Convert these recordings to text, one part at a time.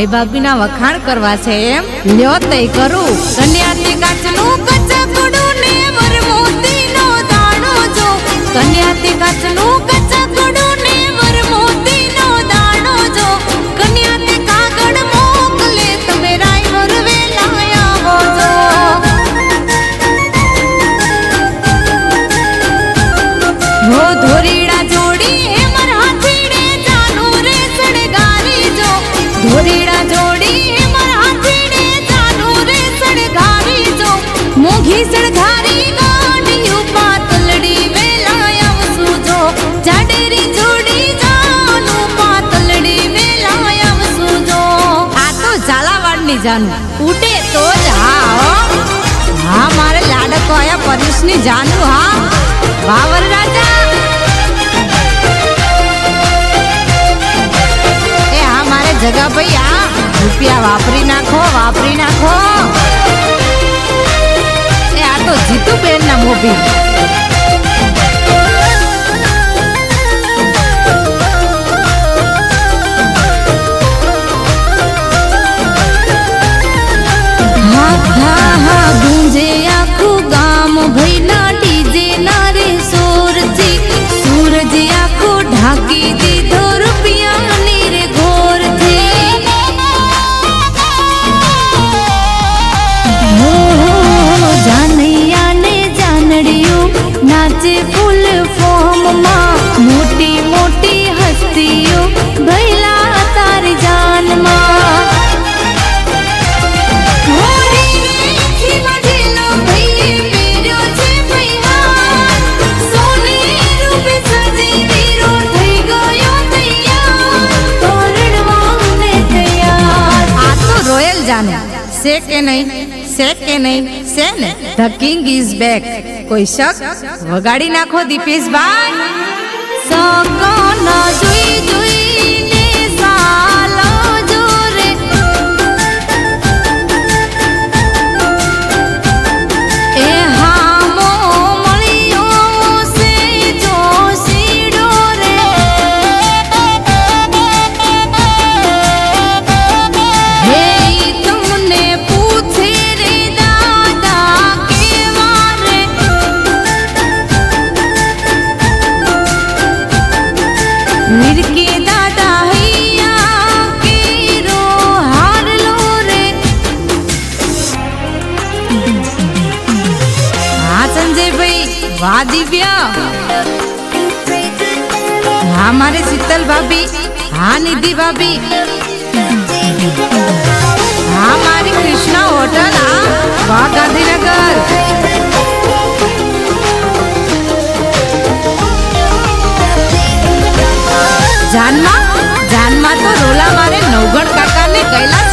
ભાઈ ભાભીના વખાણ કરવા છે એમ? લ્યો તઈ કરું. કન્યાથી કાચનું જાનું. ઉડે તો જ, હા. હો હા મારે લાડકો આયા પરેશની જાનું હા. બાવર રાજા એ, હા, મારે જગા ભાઈ આ રૂપિયા વાપરી નાખો વાપરી નાખો. એ, આ તો જીતુબેન ના મોભી. છે કે નહીં? છે કે નહીં? છે ને? ધ કિંગ ઇઝ બેક કોઈ શક? વગાડી નાખો દીપેશભાઈ. સકોના જોઈ જોઈને વાહ દિવ્ય. હા, મારે શીતલ ભાભી. હા, નિધિ ભાભી. હા, મારી કૃષ્ણ હોટલ, હા. વા ગાંધીનગર. જાનમાં? જાનમાં તો રોલા મારે નવગણ કાકા ને કૈલાસ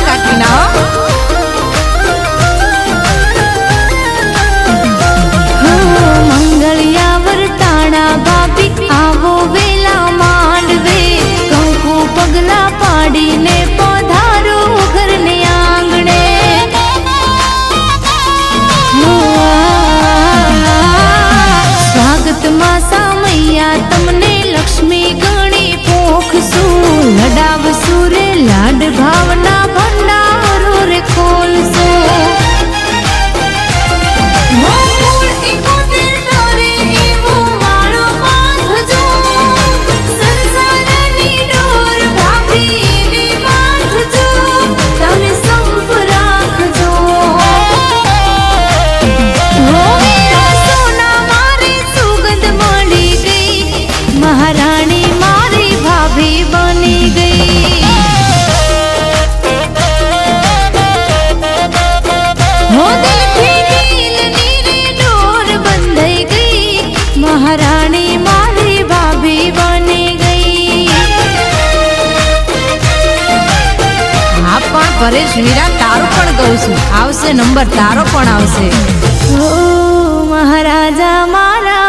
મહારાણી મારી ભાભી બની ગઈ. મહારાણી મારી ભાભી બની ગઈ. હા પણ પરેશ વીરા તારો પણ ગઉં છું. આવશે નંબર તારો પણ આવશે. ઓ મહારાજા મારા